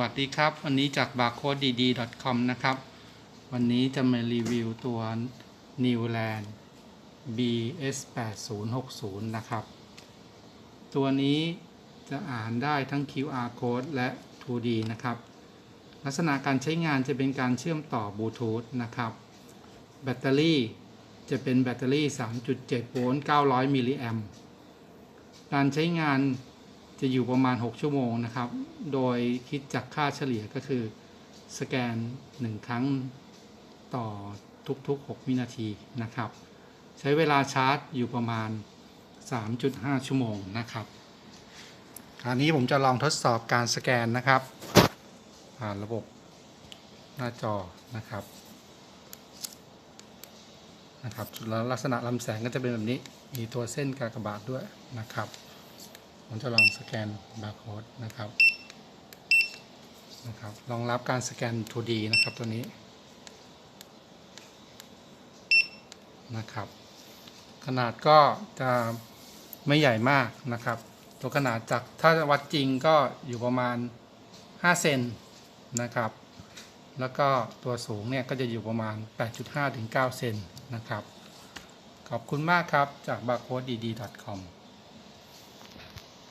วัสดีครับ วันนี้จาก barcodedd.com นะครับ วันนี้จะมารีวิวตัว Newland BS8060 นะครับ ตัวนี้จะอ่านได้ทั้ง QR code และ 2D นะครับ ลักษณะการใช้งานจะเป็นการเชื่อมต่อบลูทูธนะครับ แบตเตอรี่จะเป็นแบตเตอรี่ 3.7 โวลต์ 900 มิลลิแอมป์การใช้งาน จะอยู่ประมาณ 6 ชั่วโมงนะครับ โดยคิดจากค่าเฉลี่ยก็คือสแกน 1 ครั้งต่อทุกๆ 6 วินาทีนะครับ ใช้เวลาชาร์จอยู่ประมาณ 3.5 ชั่วโมงนะครับ คราวนี้ผมจะลองทดสอบการสแกนนะครับ ผ่านระบบหน้าจอนะครับนะครับแล้วลักษณะลำแสงก็จะเป็นแบบนี้ มีตัวเส้นกากบาทด้วยนะครับ ผมจะลองสแกนบาร์โค้ดนะครับนะครับรองรับการสแกน 2D นะครับตัวนี้นะครับ ขนาดก็จะไม่ใหญ่มากนะครับ ตัวขนาดจากถ้าวัดจริงก็อยู่ประมาณ 5 เซนนะครับ แล้วก็ตัวสูงเนี่ยก็จะอยู่ประมาณ 8.5 ถึง 9 เซนนะครับ ขอบคุณมากครับจาก barcodedd.com